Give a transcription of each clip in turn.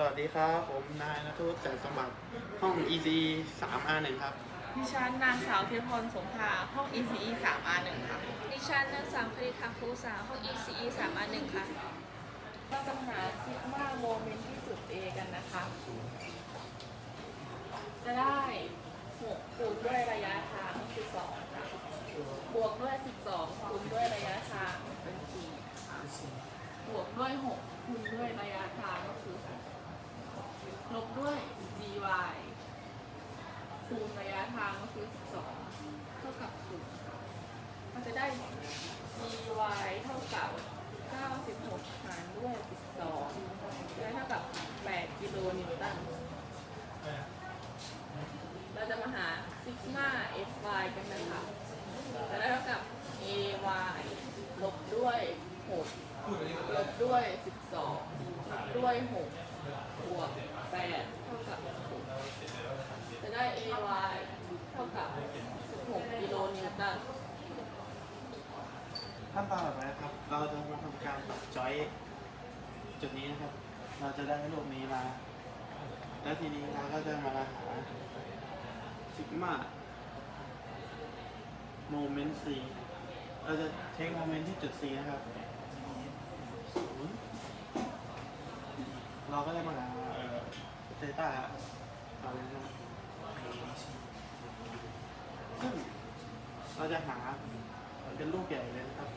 สวัสดีครับ ผมนายนทุศแสนสมบัติห้อง EC 3 R 1ครับ ดิฉันนางสาวเทียพรสงขลาห้อง ECE 3 R 1ค่ะ ดิฉันนางสาวคณิธาภูษาห้อง ECE 3 R 1ค่ะเราจะหาซิกมาโมเมนต์ที่จุด A กันนะคะ จะได้ 6 คูณด้วยระยะทางคือ2ค่ะ บวกด้วย 12 คูณด้วยระยะทางเป็น4ค่ะบวกด้วย 6 คูณด้วยระยะทางก็คือ6 ลบด้วย gy คูณระยะทางก็คือ 12 เท่ากับ0มันจะได้ dy เท่ากับ 96 หารด้วย 12ได้เท่ากับ 8 กิโลนิวตัน เราจะมาหาซิกมา fy กันนะคะจะได้เท่ากับ ay ลบด้วย 6 ลบด้วย 12 ลบด้วย 6 บวก 8 เท่ากับ6จะได้ ay เท่ากับ 16 กิโลนิวตัน ขั้นตอนต่อไปนะครับ เราจะมาทำการตัดจอยจุดนี้นะครับ เราจะได้รูปนี้มา แล้วทีนี้เราก็จะมาหาซิกมาโมเมนต์ C เราจะเทคโมเมนต์ที่จุด C นะครับเราก็จะมาหาเออเซต้าเอาเลยนะซึ่งเราจะหาเป็นรูปใหญ่เลยนะครับ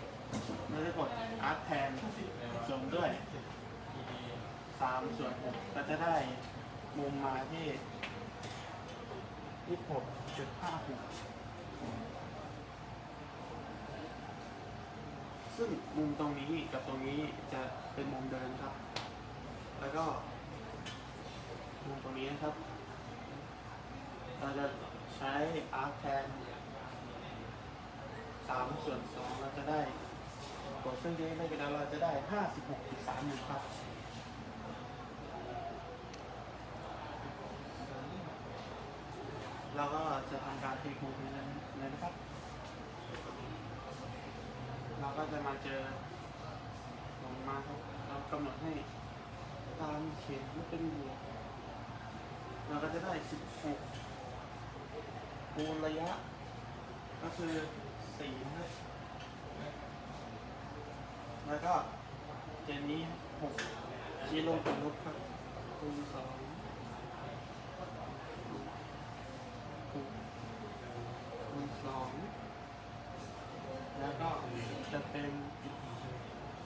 เราจะกด Art แทนส่วนด้วย3ส่วน6ก็จะได้มุมมาที่26.56ซึ่งมุมตรงนี้กับตรงนี้จะเป็นมุมเดินครับ แล้วก็มุมตรงนี้นะครับ เราจะใช้ Art แทนสามส่วนสองเราจะได้ กดเครื่องเยได้ไปแล้วเราจะได้ห้าสิบหกสามหนึ่งครับเราก็จะทำการเทคโมเมนต์นั้นเลยนะครับ เราก็จะมาเจอลงมาครับ เรากำหนดให้ตามเขียนว่เป็นบวกเราก็จะได้สิบหกคูณระยะ ก็คือสี่นะครับ แล้วก็เจนนี้หกกิโลเป็นลบครับคูณสองคูณสองแล้วก็จะเป็น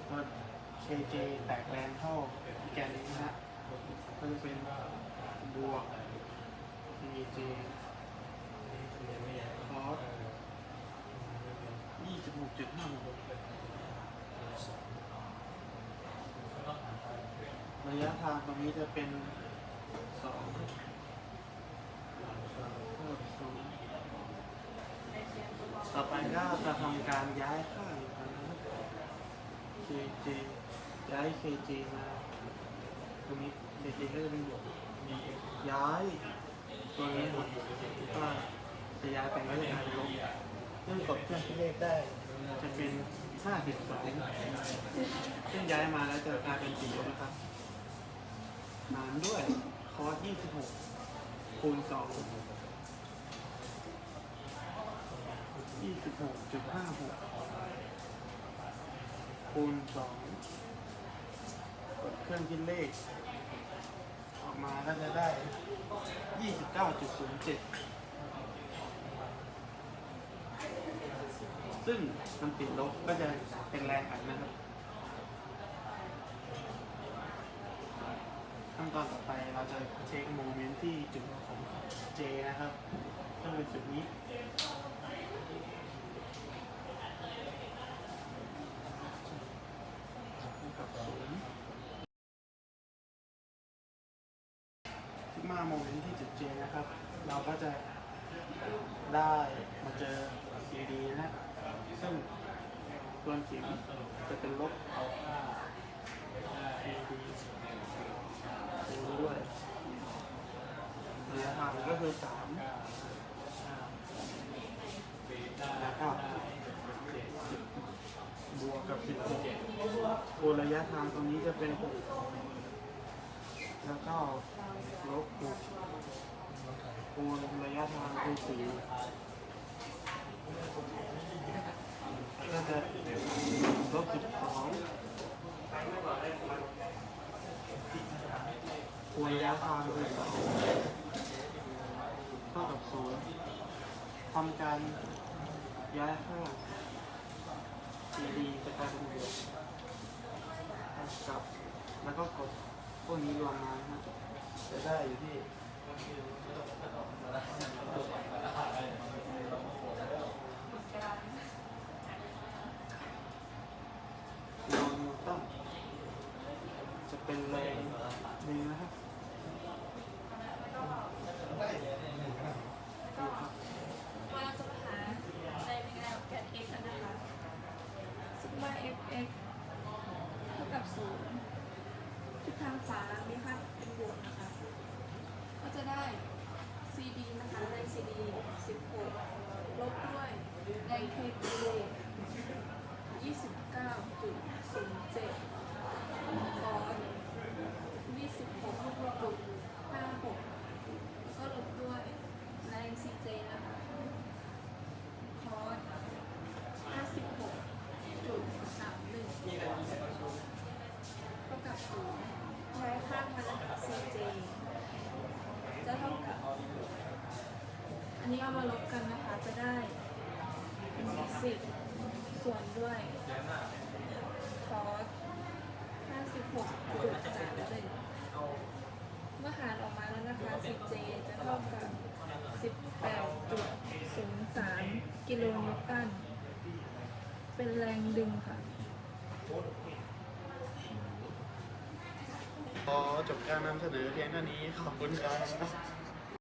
ตัว KJ แตกแรงเท่าอีแกนนี้นะฮะก็จะเป็นบวก KJ คอสยี่สิบหกจุดห้าหกระยะ ทางตรงนี้จะเป็นสองเท่ากับศูนย์ต่อไปก็จะทำการย้ายค่าอีกครั้งนะ KJ ย้าย KJ มา ตรงนี้ KJ ก็จะเป็นบวกย้าย ตัวนี้ครับก็จะย้ายไปก็จะกลายเป็ลบซึ่งกดเครื่องคิดเลขได้ จะเป็น 52ซึ่งย้ายมาแล้วจะกลายเป็นสีลบนะครับ หารด้วยคอส26คูณ2 26.56คูณ2กดเครื่องคิดเลข ออกมาก็จะได้29.07ซึ่งมันติดลบก็จะเป็นแรงอัดนะครับ ตอนต่อไปเราจะเช็คโมเมนต์ที่จุดของ J นะครับก็คือจุดนี้มาโมเมนต์ที่จุด J นะครับ เราก็จะได้มาเจอ CD นะซึ่งส่วนเสียงจะเป็นลบ CD คู ณด้วยระยะทางก็คือสามแล้วก็บวกกับสิบหกคูณระยะทางตรงนี้จะเป็นหกแล้วก็ลบหกคูณระยะทางคือสี่ก็จะลบสิบสอง คูณระยะทางคือสองเท่ากับศูนย์ทำการย้ายค่า CD จะกลายเป็นบวกกับ แล้วก็กดพวกนี้รวมมานะจะได้อยู่ที่ โลนิวตันจะเป็นแรง หนึ่งนะครับดูครับว่าเราจะมาหาในแนวแกน x กันนะคะซิกมา fx เท่ากับศูนย์ทิศทางขวามีค่าเป็นบวกนะคะ ก็จะได้ cd นะคะแรง cd 16 ลบด้วยแรง kd 29.07คอส26.56 ก็ลบด้วยแรง cj นะคะ คอส56.31เท่ากับศูนย์ย้ายข้างมานะคะ cj จะเท่ากับ อันนี้เอา มาลบกันนะคะ จะได้เป็น10ส่วนด้วยคอส56.31เมื่อหารออกมาแล้วนะคะ 10j จะเท่ากับ18.03กิโลนิวตัน เป็นแรงดึงค่ะขอจบการนำเสนอเพียงเท่านี้ขอบคุณครับ